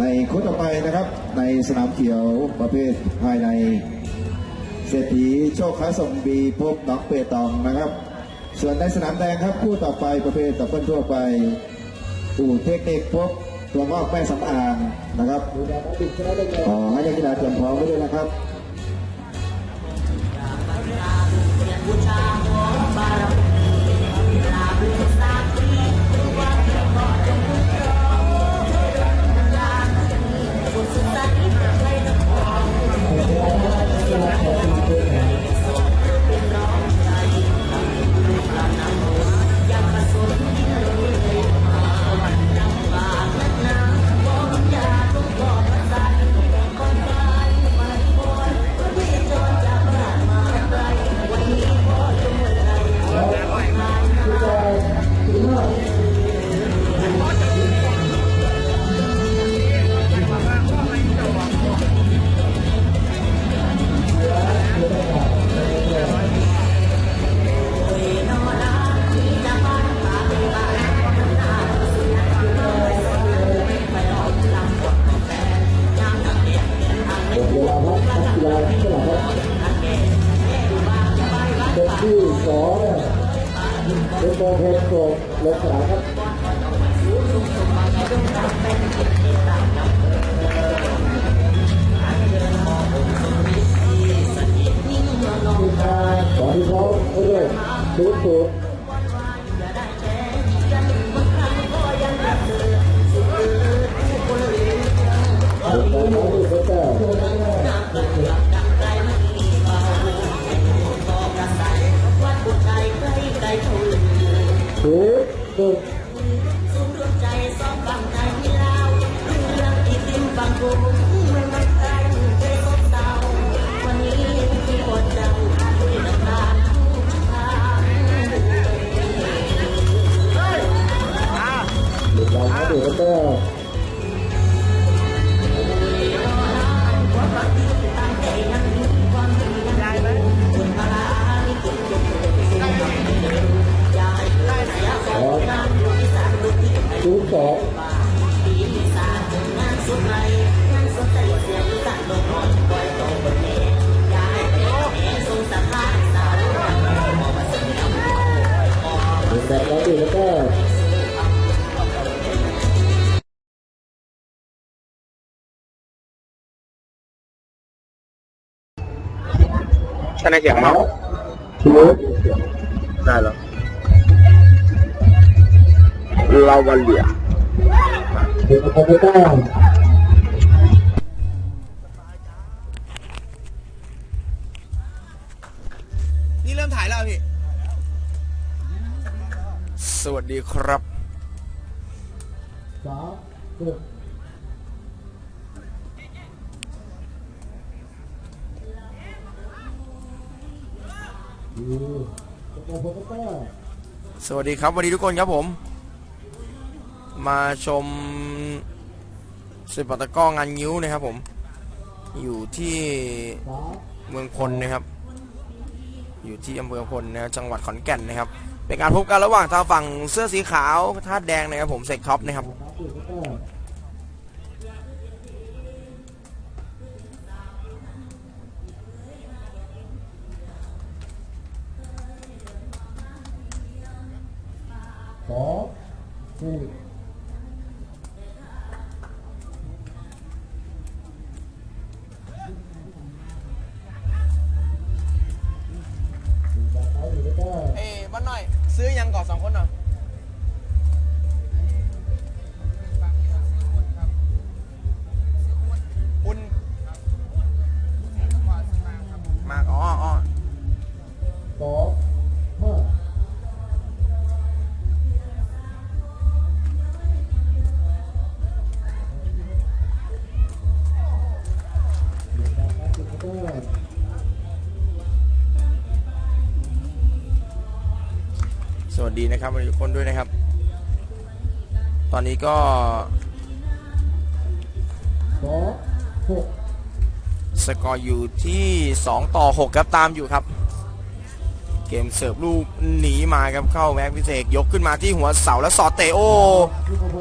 ในคู่ต่อไปนะครับ ในสนามเขียวประเภทภายใน เศรษฐีโชคค้าส่งบีพบน้องเปตองนะครับ ส่วนในสนามแดงครับคู่ต่อไปประเภทตับเบิลทั่วไป อู่เทคนิคพบตัวงอกแม่สำอางนะครับขอให้นักกีฬาเตรียมพร้อมไว้ด้วยนะครับ โกลงสนามครับตอนที่เขาเรื่อยๆศูนย์ศูนย์เด็กน้อ ย ท่านนายเสียงเมาศูนย์ได้แล้วลาวาเลียถึงคอมพิวเตอร์นี่เริ่มถ่ายแล้วพี่ สวัสดีครับ สวัสดีครับสวัสดีทุกคนครับผม มาชมสิบปตะก้องานงิ้วนะครับผม อยู่ที่เมืองพลนะครับ อยู่ที่อำเภอพลนะครับจังหวัดขอนแก่นนะครับ เป็นการพบกันระหว่างทางฝั่งเสื้อสีขาวท่าแดงนะครับผมเซกท็อปนะครับ สา ดีนะครับวัสดีทุกคนด้วยนะครับ ตอนนี้ก็สองหกสกอร์อยู่ที่ 2 ต่อ 6 ครับตามอยู่ครับ เกมเสิร์ฟลูกหนีมาครับเข้าแม็กพิเศษยกขึ้นมาที่หัวเสาแล้วสอดเตะโอ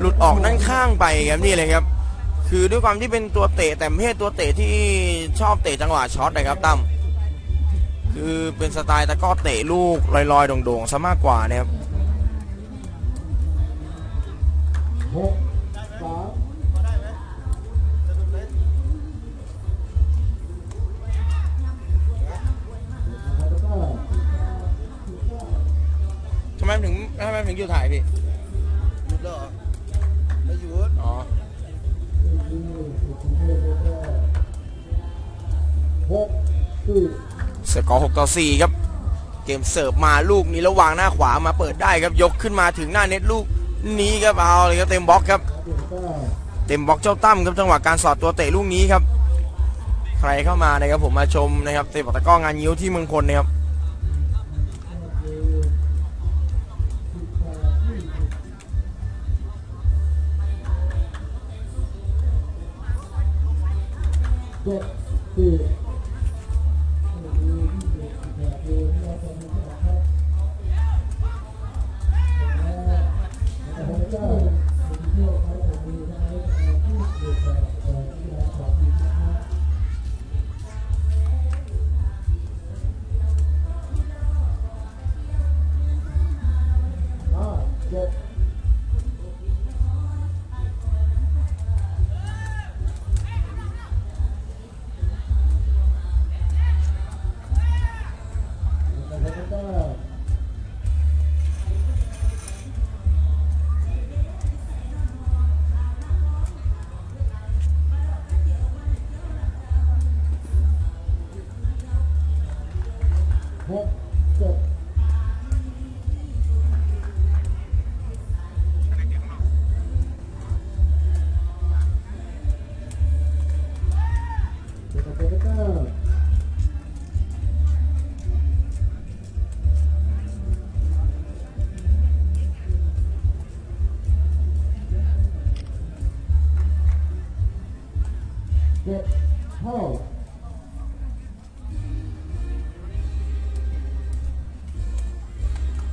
หลุดออกด้านข้างไปครับนี่เลยครับ คือด้วยความที่เป็นตัวเตะแต่ไม่ใช่ตัวเตะที่ชอบเตะจังหวะช็อตนะครับตั้มคือเป็นสไตล์ตะก้อเตะลูกลอยๆโด่งๆซะมากกว่านะครับ หกสามทำไมถึงทำไมถึงอยู่ถ่ายพี่หยุดแล้วเหรอไม่หยุดอ๋อหกสี่สกอร์6ต่อ4ครับ เกมเสิร์ฟมาลูกนี้แล้ววางหน้าขวามาเปิดได้ครับยกขึ้นมาถึงหน้าเน็ตลูก นี้ครับเอาเลยครับเต็มบล็อกครับ เต็มบล็อกเจ้าตั้มครับจังหวะการสอดตัวเตะลูกนี้ครับ ใครเข้ามานะครับผมมาชมนะครับเตะปัตตะก้องานยิ้วที่เมืองพลนะครับเจ็ จ็ดเท่า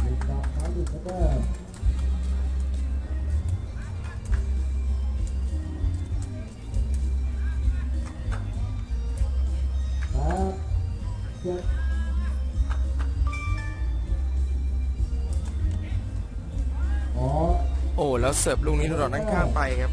หนึ่งดอกสามหนึ่งเก้าแปดเจ็ดโอ้แล้วเสิร์ฟลูกนี้หลุดออกด้านข้างไปครับ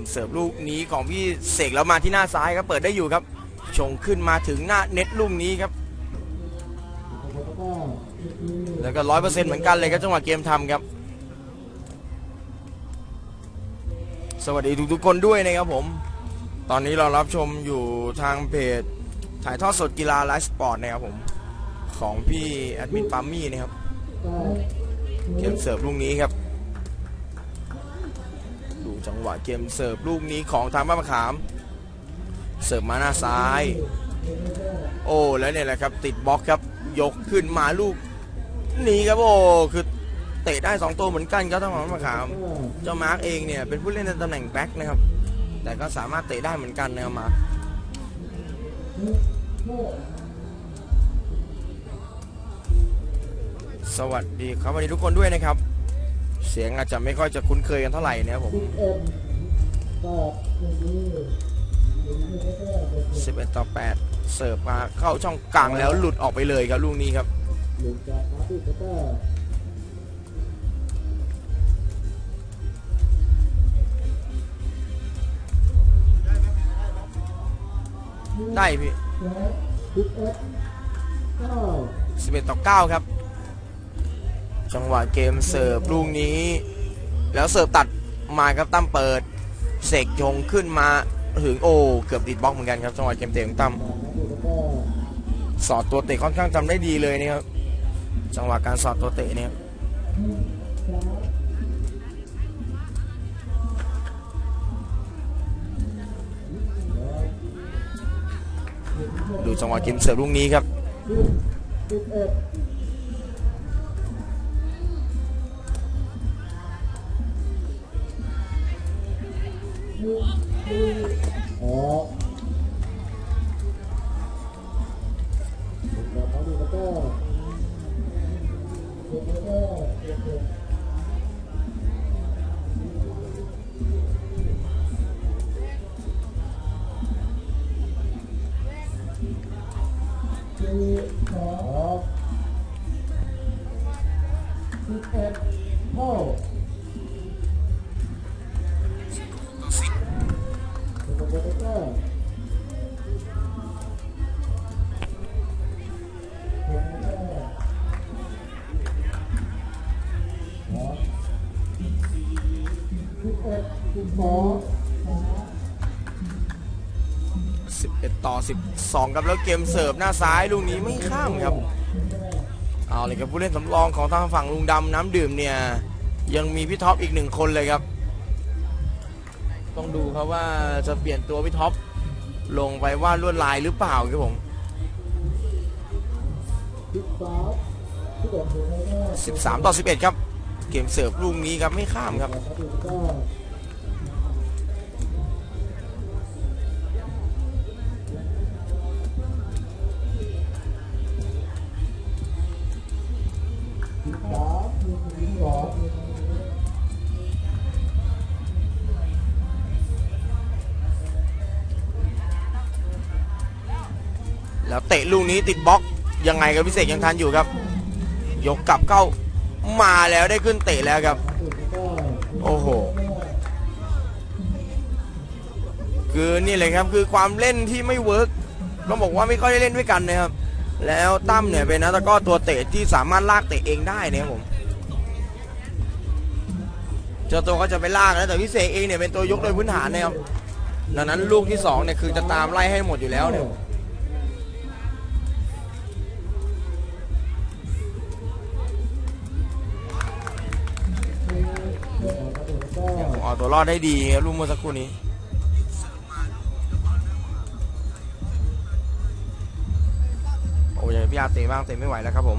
เกมเสิร์ฟลูกนี้ของพี่เสกแล้วมาที่หน้าซ้ายครับเปิดได้อยู่ครับ ชงขึ้นมาถึงหน้าเน็ตลูกนี้ครับ แล้วก็ร้อยเปอร์เซ็นต์เหมือนกันเลยครับจังหวะเกมทำครับ สวัสดีทุกๆคนด้วยนะครับผม ตอนนี้เรารับชมอยู่ทางเพจถ่ายทอดสดกีฬาไลฟ์สปอร์ตนะครับผม ของพี่แอดมินปามมี่นะครับ เกมเสิร์ฟลูกนี้ครับ จังหวะเกมเสิร์ฟลูกนี้ของทางบ้านมะขาม เสิร์ฟมาหน้าซ้าย โอ้แล้วเนี่ยแหละครับ ติดบล็อกครับยกขึ้นมาลูกนี้ครับโอ้คือเตะได้สองตัวเหมือนกันครับทางบ้านมะขาม เจ้ามาร์กเองเนี่ยเป็นผู้เล่นในตำแหน่งแบ็คนะครับ แต่ก็สามารถเตะได้เหมือนกันนะครับมาร์คสวัสดีครับสวัสดีทุกคนด้วยนะครับ เสียงอาจจะไม่ค่อยจะคุ้นเคยกันเท่าไหร่นะครับผมสิบเอ็ดแปดหนึ่งนี้หนึ่งนี้ก็ได้เจ็ด11ต่อ8เสิร์ฟมาเข้าช่องกลางแล้วหลุดออกไปเลยครับลูกนี้ครับได้พี่11ต่อ9ครับ จังหวะเกมเสิร์ฟลูกนี้ แล้วเสิร์ฟตัดมาครับตั้มเปิด เสกยงขึ้นมาถึงโอ้เกือบติดบล็อกเหมือนกันครับจังหวะเกมเตะของตั้มสอดตัวเตะค่อนข้างจำได้ดีเลยนะครับจังหวะการสอดตัวเตะเนี่ยครับดูจังหวะเกมเสิร์ฟลูกนี้ครับ Whoa. 11 ต่อ 12ครับแล้วเกมเสิร์ฟหน้าซ้ายลูกนี้ไม่ข้ามครับ เอาเลยครับผู้เล่นสำรองของทางฝั่งลุงดำน้ำดื่มเนี่ย ยังมีพี่ท็อปอีกหนึ่งคนเลยครับ ต้องดูครับว่าจะเปลี่ยนตัวพี่ท็อปลงไปว่าลวดลายหรือเปล่าครับผมสิบสามสิบเอ็ดถึงแล้วก็13 ต่อ 11 ครับ เกมเสิร์ฟลูกนี้ครับไม่ข้ามครับแล้วเตะลูกนี้ติดบล็อกยังไงครับพิเศษยังทันอยู่ครับ ยกกลับเข้า มาแล้วได้ขึ้นเตะแล้วครับ โอ้โห คือนี่เลยครับคือความเล่นที่ไม่เวิร์กต้องบอกว่าไม่ค่อยได้เล่นด้วยกันนะครับ แล้วตั้มเนี่ยเป็นนักตะกร้อตัวเตะที่สามารถลากเตะเองได้นะครับผมเจ้าตัวก็จะไปลากนะแต่พิเศษเองเนี่ยเป็นตัวยกโดยพื้นฐานนะครับดังนั้นลูกที่สองเนี่ยคือจะตามไล่ให้หมดอยู่แล้วเนี่ย อาตัวรอดได้ดีครับลูกเมื่อสักครู่นี้โอ้ยพี่อาเตะบ้างเตะไม่ไหวแล้วครับผม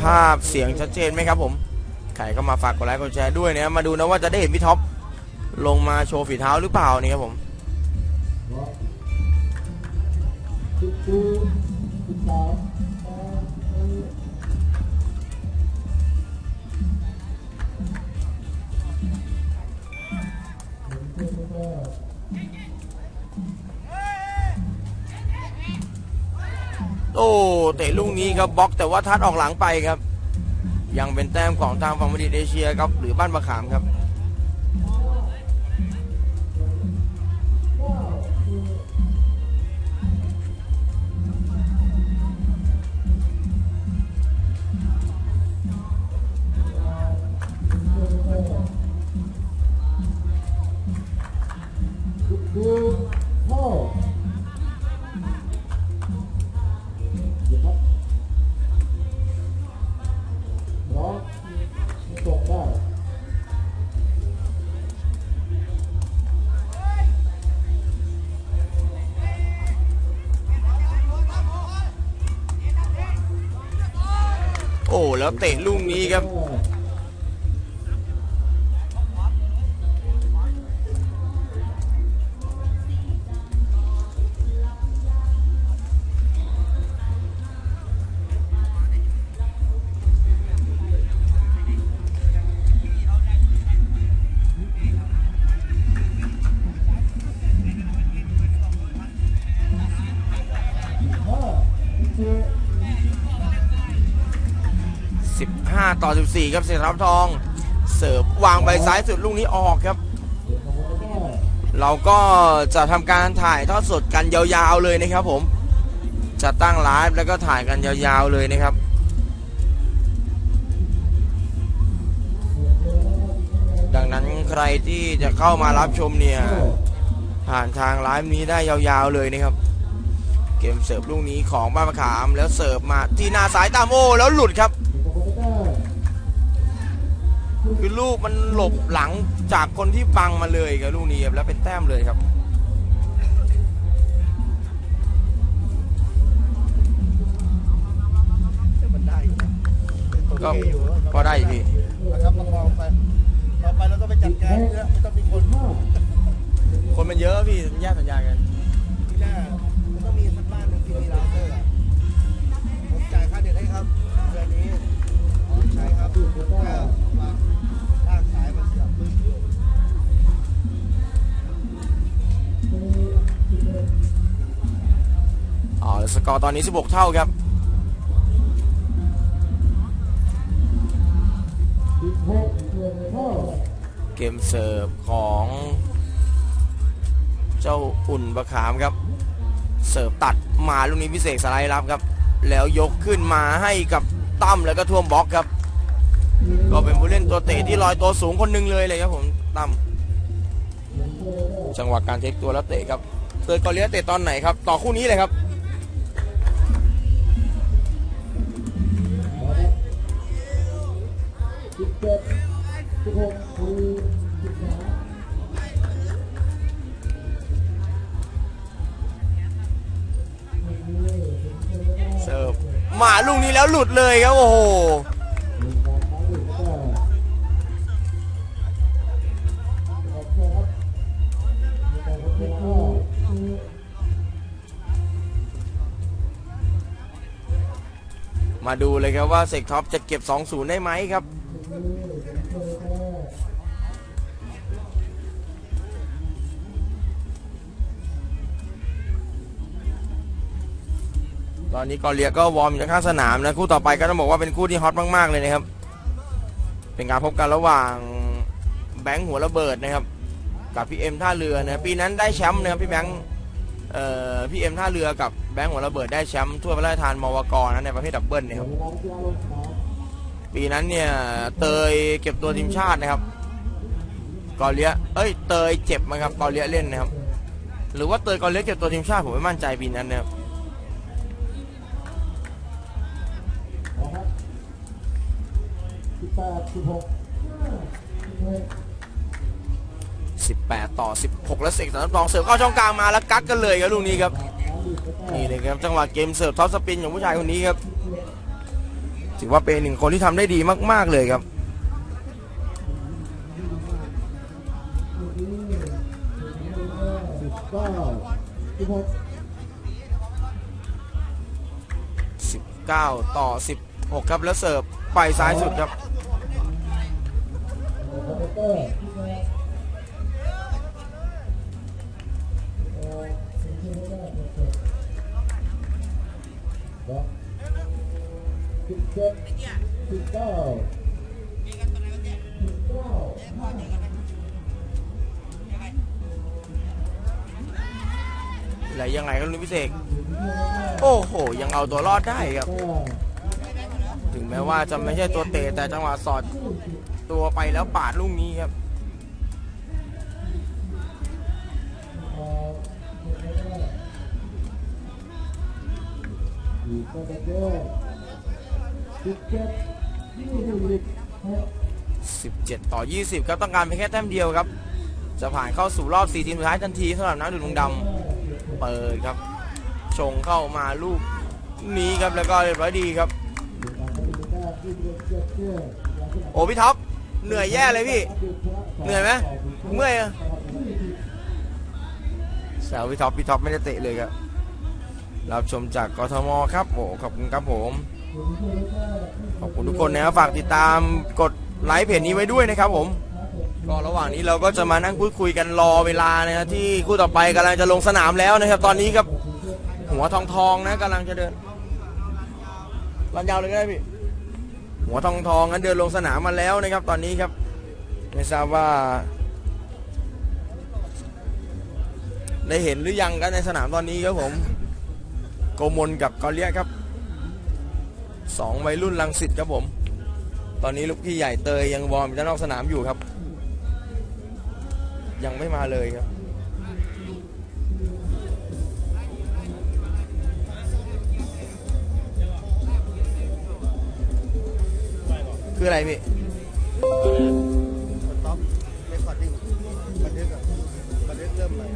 ภาพเสียงชัดเจนไหมครับผมใครก็มาฝากกดไลค์กดแชร์ด้วยนะครับมาดูนะว่าจะได้เห็นพี่ท็อปลงมาโชว์ฝีเท้าหรือเปล่านี่ครับผม อ้เตะลูกนี้ครับบล็อกแต่ว่าทัดออกหลังไปครับ ยังเป็นแต้มของทางฝั่งมดิเอเชียครับหรือบ้านมะขามครับสิบสี่ แล้วเตะลูกนี้ครับ 15 ต่อ 14 ครับเสร็จรับทอง เสิร์ฟวางไปซ้ายสุดลูกนี้ออกครับ เราก็จะทำการถ่ายทอดสดกันยาวๆเลยนะครับผม จะตั้งไลฟ์แล้วก็ถ่ายกันยาวๆเลยนะครับดังนั้นใครที่จะเข้ามารับชมเนี่ย ผ่านทางไลฟ์นี้ได้ยาวๆเลยนะครับ เกมเสิร์ฟลูกนี้ของบ้านมะขามแล้วเสิร์ฟมาที่หน้าสายตามโอ้แล้วหลุดครับ คือลูกมันหลบหลังจากคนที่บังมาเลยครับลูกนี้ครับแล้วเป็นแต้มเลยครับมันได้อยู่นะก็ก็ได้อยู่พี่นะครับประคองไปต่อไปเราต้องไปจัดการเยอะไม่ต้องมีคน คนมันเยอะพี่แยกสัญญาณกันที่หน้ามันต้องมีสักบ้านหนึ่งที่มีเราเตอร์อะผมจ่ายค่าเด็กให้ครับเดือนนี้อ๋อใช่ครับ กอร์ตอนนี้ 16 เท่าครับเกมเสิร์ฟของเจ้าอุ่นประขามครับ เสิร์ฟตัดมาลูกนี้พิเศษสไลด์รับครับ แล้วยกขึ้นมาให้กับตั้มแล้วก็ท่วมบล็อกครับ ก็เป็นผู้เล่นตัวเตะที่ลอยตัวสูงคนหนึงเลยเลยครับผมตั้มจังหวะการเทคตัวแล้วเตะครับเตยกอเลียเตะตอนไหนครับ ต่อคู่นี้เลยครับ เจ็ดสิบหกสี่สิบสามเสิร์ฟมาลูกนี้แล้วหลุดเลยครับ โอ้โหมาดูเลยครับว่าเซกท็อปจะเก็บ 2-0 ได้ไหมครับ ตอนนี้กอเลียก็วอร์มอยู่ข้างสนามนะคู่ต่อไปก็ต้องบอกว่าเป็นคู่ที่ฮอตมากๆเลยนะครับ เป็นการพบกันระหว่างแบงค์หัวระเบิดนะครับ กับพี่เอ็มท่าเรือนะปีนั้นได้แชมป์นะครับพี่แบงค์เอ่อพี่เอ็มท่าเรือกับแบงค์หัวระเบิดได้แชมป์ทั่วยพระราชทานมวกรนะในประเภทดับเบิลนะครับเวลาที่เราลงสนามปีนั้นเนี่ยเตยเก็บตัวทีมชาตินะครับกอเลียเอ้ยเตยเจ็บมั้งครับกอเลียเล่นนะครับ หรือว่าเตยกอเลียเก็บตัวทีมชาติผมไม่มั่นใจปีนั้นนะครับ แปดสิบหกสิบเอ็ด18 ต่อ 16 แล้วเสกสรรพองเสิร์ฟเข้าช่องกลางมาแล้วกักกันเลยครับลูกนี้ครับน้ำดีก็ได้นี่เลยครับจังหวะเกมเสิร์ฟท็อปสปินของผู้ชายคนนี้ครับถือว่าเป็นหนึ่งคนที่ทำได้ดีมาก ๆเลยครับสิบเก้าสิบหก19 ต่อ 16 ครับแล้วเสิร์ฟไปซ้ายสุดครับคอมพิว เตอร์ที่แม่เอ่อสิ่งที่ไม่ได้เปิดเปิดสิบเจ็ดสิบเก้าสิบเก้าห้าอะไรยังไงครับลุงพิเศษ โอ้โห ยังเอาตัวรอดได้ครับ ถึงแม้ว่าจะไม่ใช่ตัวเตะแต่จังหวะสอด ตัวไปแล้วปาดลูกนี้ครับอ่ออีกก็จะเจอสิบเจ็ดยี่สิบหก17ต่อ20ครับต้องการเพียงแค่แต้มเดียวครับ จะผ่านเข้าสู่รอบ4ทีมสุดท้ายทันทีสำหรับน้ำดื่มลุงดำเปิดครับ ชงเข้ามาลูกนี้ครับแล้วก็เรียบร้อยดีครับ โอ้พี่ท็อป เหนื่อยแย่เลยพี่ เหนื่อยไหมเมื่อยอะแซวพี่ท็อปพี่ท็อปไม่ได้เตะเลยครับ รับชมจากกทมครับโอ้ขอบคุณครับผม ขอบคุณทุกคนนะครับฝากติดตามกดไลค์เพจนี้ไว้ด้วยนะครับผม ก็ระหว่างนี้เราก็จะมานั่งพูดคุยกันรอเวลานะครที่คู่ต่อไปกำลังจะลงสนามแล้วนะครับ ตอนนี้ครับหัวทองทองนะกำลังจะเดินรันยาวเลยก็ได้พี่ หัวทองทองนั้นเดินลงสนามมาแล้วนะครับ ตอนนี้ครับไม่ทราบว่า ได้เห็นหรือยังกันในสนามตอนนี้ครับผมโกมลกับกอเลียครับสองวัยรุ่นลังสิตครับผม ตอนนี้ลูกพี่ใหญ่เตยยังวอร์มอยู่ด้านนอกสนามอยู่ครับ ยังไม่มาเลยครับ คืออะไรพี่สต็อปเรคคอร์ดิ้งบันทึกอะบันทึกเริ่มเลย